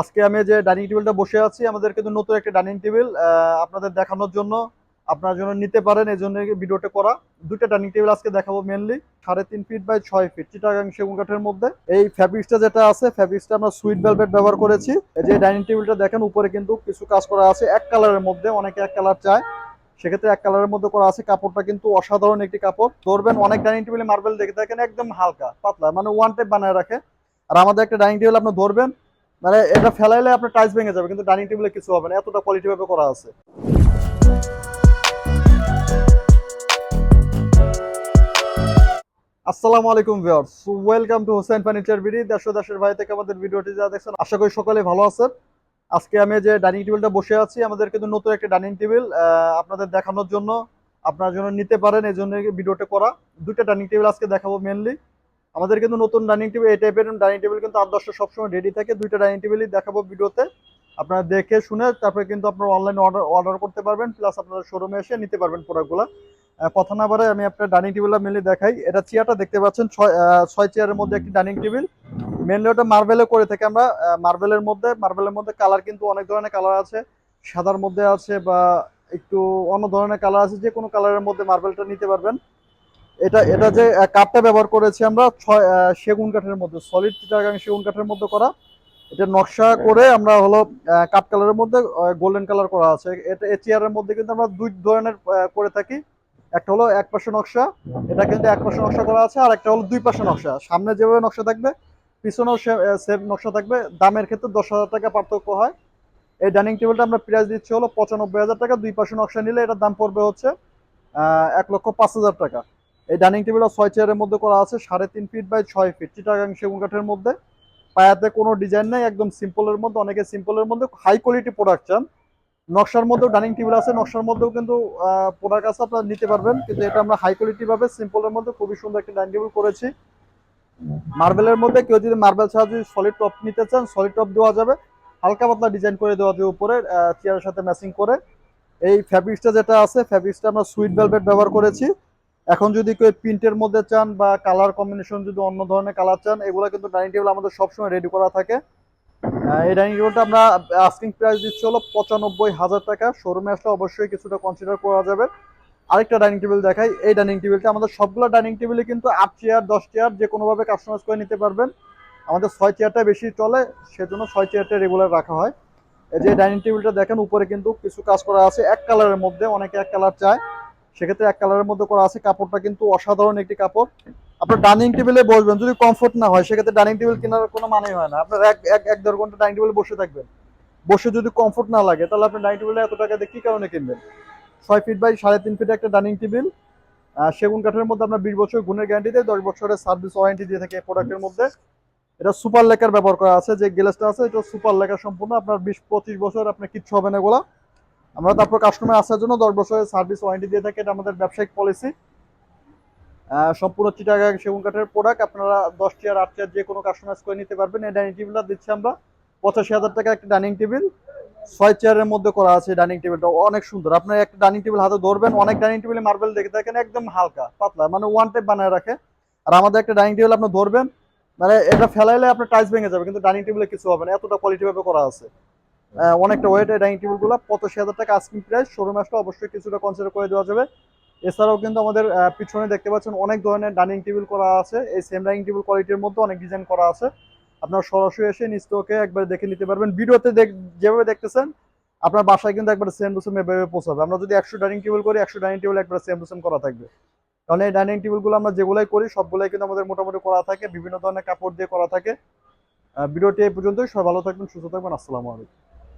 আজকে আমি যে ডাইনিং টেবিলটা বসে আছি, আমাদের কিন্তু নতুন একটা ডাইনিং টেবিল আপনাদের দেখানোর জন্য, আপনার জন্য নিতে পারেন এই জন্য ভিডিওটা করা। দুটো ডাইনিং টেবিল আজকে দেখাবো মেনলি সাড়ে তিন ফিট বাই ছয় ফিট চিটাগাং সেগুন কাঠের মধ্যে। এই ফ্যাব্রিক্সটা যেটা আছে ফ্যাব্রিক্সটা আমরা সুইট ভেলভেট ব্যবহার করেছি। যে ডাইনিং টেবিলটা দেখেন, উপরে কিন্তু কিছু কাজ করা আছে, এক কালারের মধ্যে, অনেকে এক কালার চায়। সেক্ষেত্রে এক কালারের মধ্যে করা আছে, কাপড়টা কিন্তু অসাধারণ একটি কাপড়। ধরবেন, অনেক ডাইনিং টেবিলে মার্বেল দেখে থাকেন একদম হালকা, পাতলা মানে ওয়ান টাইপ বানায় রাখে। আর আমাদের একটা ডাইনিং টেবিল আপনি ধরবেন মানে এটা ফেলাইলে আপনার টাইলস ভেঙে যাবে, কিন্তু ডাইনিং টেবিলে কিছু হবে না, এতটা কোয়ালিটি ভাবে করা আছে। আসসালামু আলাইকুম viewers welcome to Hossain furniture BD ও দেশের বাইরে থেকে আমাদের ভিডিওটি যারা দেখছেন, আশা করি সকলে ভালো আছেন। আজকে আমি যে ডাইনিং টেবিলটা বসে আছি, আমাদের কিন্তু নতুন একটা ডাইনিং টেবিল আপনাদের দেখানোর জন্য, আপনার জন্য নিতে পারেন, এই জন্য ভিডিওটা করা। দুটো ডাইনিং টেবিল আজকে দেখাবো মেনলি আমাদের কিন্তু নতুন ডাইনিং টেবিল এই টাইপের ডাইনিং টেবিল কিন্তু আট, দশটা সবসময় রেডি থাকে। দুইটা ডাইনিং টেবিলই দেখাবো ভিডিওতে আপনারা দেখে শুনে তারপরে কিন্তু আপনারা অনলাইনে অর্ডার অর্ডার করতে পারবেন প্লাস আপনারা শোরুমে এসে নিতে পারবেন প্রোডাক্টগুলো কথা না বারে আমি আপনার ডাইনিং টেবিলটা মেনলি দেখাই। এটা চেয়ারটা দেখতে পাচ্ছেন, ছয় চেয়ারের মধ্যে একটি ডাইনিং টেবিল মেনলি ওটা মার্বেলে করে থাকে আমরা। মার্বেলের মধ্যে মার্বেলের মধ্যে কালার কিন্তু অনেক ধরনের কালার আছে। সাদার মধ্যে আছে বা একটু অন্য ধরনের কালার আছে যে কোনো কালারের মধ্যে মার্বেলটা নিতে পারবেন। এটা এটা যে কাঠটা ব্যবহার করেছি আমরা ছয় সেগুন কাঠের মধ্যে সলিড চিটাগাং সেগুন কাঠের মধ্যে করা। এটা নকশা করে আমরা হলো কাঠ কালারের মধ্যে গোল্ডেন কালার করা আছে। এটা চেয়ারের মধ্যে কিন্তু আমরা দুই ধরনের করে থাকি। একটা হলো এক পাশে নকশা, এটা কিন্তু এক পাশে নকশা করা আছে, আর একটা হলো দুই পাশে নকশা। সামনে যেভাবে নকশা থাকবে, পিছনেও সেম নকশা থাকবে। দামের ক্ষেত্রে দশ হাজার টাকা পার্থক্য হয়। এই ডাইনিং টেবিলটা আমরা প্রাইস দিচ্ছি হলো পঁচানব্বই হাজার টাকা। দুই পাশে নকশা নিলে এটার দাম পড়বে হচ্ছে এক লক্ষ পাঁচ হাজার টাকা। এই ডাইনিং টেবিলটা ছয় চেয়ারের মধ্যে করা আছে, সাড়ে তিন ফিট বাই ছয় ফিট চিটাগাং সেগুন কাঠের মধ্যে। পায়াতে কোনো ডিজাইন নেই, একদম সিম্পলের মধ্যে, অনেকে সিম্পলের মধ্যে হাই কোয়ালিটি প্রোডাক্ট চান। নকশার মধ্যেও ডাইনিং টেবিল আছে, নকশার মধ্যেও কিন্তু প্রোডাক্ট আছে, আপনারা নিতে পারবেন। কিন্তু এটা আমরা হাই কোয়ালিটি ভাবে সিম্পলের মধ্যে খুবই সুন্দর একটা ডাইনিং টেবিল করেছি। মার্বেলের মধ্যে কেউ যদি মার্বেল ছাড়া যদি সলিড টপ নিতে চান সলিড টপ দেওয়া যাবে। হালকা পাতলা ডিজাইন করে দেওয়া যাবে উপরে চেয়ারের সাথে ম্যাচিং করে। এই ফ্যাব্রিক্সটা যেটা আছে ফ্যাব্রিক্সটা আমরা সুইট ভেলভেট ব্যবহার করেছি। এখন যদি কেউ প্রিন্টের মধ্যে চান বা কালার কম্বিনেশন যদি অন্য ধরনের কালার চান, এগুলো কিন্তু ডাইনিং টেবিল আমাদের সবসময় রেডি করা থাকে। এই ডাইনিং টেবিলটা আমরা আস্কিং প্রাইস দিচ্ছি হলো পঁচানব্বই হাজার টাকা। শোরুমে আসলে অবশ্যই কিছুটা কনসিডার করা যাবে। আরেকটা ডাইনিং টেবিল দেখাই। এই ডাইনিং টেবিলটা আমাদের সবগুলো ডাইনিং টেবিলে কিন্তু আট চেয়ার দশ চেয়ার যে কোনোভাবে কাস্টমাইজ করে নিতে পারবেন। আমাদের ছয় চেয়ারটা বেশি চলে, সেজন্য ছয় চেয়ারটা রেগুলার রাখা হয়। এই যে ডাইনিং টেবিলটা দেখেন, উপরে কিন্তু কিছু কাজ করা আছে। এক কালারের মধ্যে অনেকে এক কালার চায়। সেক্ষেত্রে এক কালারের মধ্যে করা আছে কাপড়টা কিন্তু অসাধারণ একটি কাপড়। আপনার ডাইনিং টেবিলে বসবেন, যদি কমফোর্ট না হয়, সেক্ষেত্রে ডাইনিং টেবিল কেনার কোনো মানে হয় না। আপনার এক এক এক দেড় ঘণ্টা ডাইনিং টেবিলে বসে থাকবেন। বসে যদি কমফোর্ট না লাগে, তাহলে আপনি ডাইনিং টেবিলে এত টাকা দিয়ে কি কারণে কিনবেন? ছয় ফিট বাই সাড়ে তিন ফিট একটা ডাইনিং টেবিল সেগুন কাঠের মধ্যে আপনার বিশ বছর গুণের গ্যারান্টি দেয়, দশ বছরের সার্ভিস ওয়ারেন্টি দিয়ে থাকে প্রোডাক্টের মধ্যে। এটা সুপার লেকার ব্যবহার করা আছে, যে গ্লাসটা আছে, এটা সুপার লেকার সম্পূর্ণ। আপনার বিশ, পঁচিশ বছর আপনার কিচ্ছু হবে না এগুলা আমরা তারপর কাস্টমার আসার জন্য দশ বছরের সার্ভিস ওয়ারেন্টি দিয়ে থাকি, এটা আমাদের ব্যবসায়িক পলিসি সম্পূর্ণ চিটাগাং সেগুন কাঠের প্রোডাক্ট আপনারা দশ চেয়ার আট চেয়ার যে কোনো কাস্টমাইজ করে নিতে পারবেন। এই ডাইনিং টেবিলটা দিচ্ছি আমরা। পঁচাশি হাজার টাকা একটা ডাইনিং টেবিল ছয় চেয়ারের মধ্যে করা আছে ডাইনিং টেবিলটা অনেক সুন্দর। আপনার একটা ডাইনিং টেবিল হাতে ধরবেন, অনেক ডাইনিং টেবিলে মার্বেল দেখে থাকেন একদম হালকা, পাতলা মানে ওয়ান টাইপ বানায় রাখে। আর আমাদের একটা ডাইনিং টেবিল আপনি ধরবেন মানে এটা ফেলাইলে আপনার টাইস ভেঙে যাবে, কিন্তু ডাইনিং টেবিলে কিছু হবে না। এতটা কোয়ালিটি ভাবে করা আছে। অনেকটা ওয়েট ডাইনিং টেবিলগুলো পঁচাশি হাজার টাকা আস্কিং প্রাইস শোরুম আসলে অবশ্যই কিছুটা কনসিডার করে দেওয়া যাবে। এছাড়াও কিন্তু আমাদের পিছনে দেখতে পাচ্ছেন অনেক ধরনের ডাইনিং টেবিল করা আছে। এই সেম ডাইনিং টেবিল কোয়ালিটির মধ্যে অনেক ডিজাইন করা আছে। আপনার সরাসরি এসে নিস্তকে একবার দেখে নিতে পারবেন। ভিডিওতে যেভাবে দেখতেছেন, আপনার বাসায় কিন্তু একবার সেম টু সেম এভাবে পৌঁছাবে। আমরা যদি একশো ডাইনিং টেবিল করি, একশো ডাইনিং টেবিল একবার সেম টু সেম করা থাকবে। কারণ এই ডাইনিং টেবিলগুলো আমরা যেগুলাই করি, সবগুলাই কিন্তু আমাদের মোটামুটি করা থাকে। বিভিন্ন ধরনের কাপড় দিয়ে করা থাকে। ভিডিওটি এই পর্যন্তই। সবাই ভালো থাকবেন, সুস্থ থাকবেন। আসসালামু আলাইকুম।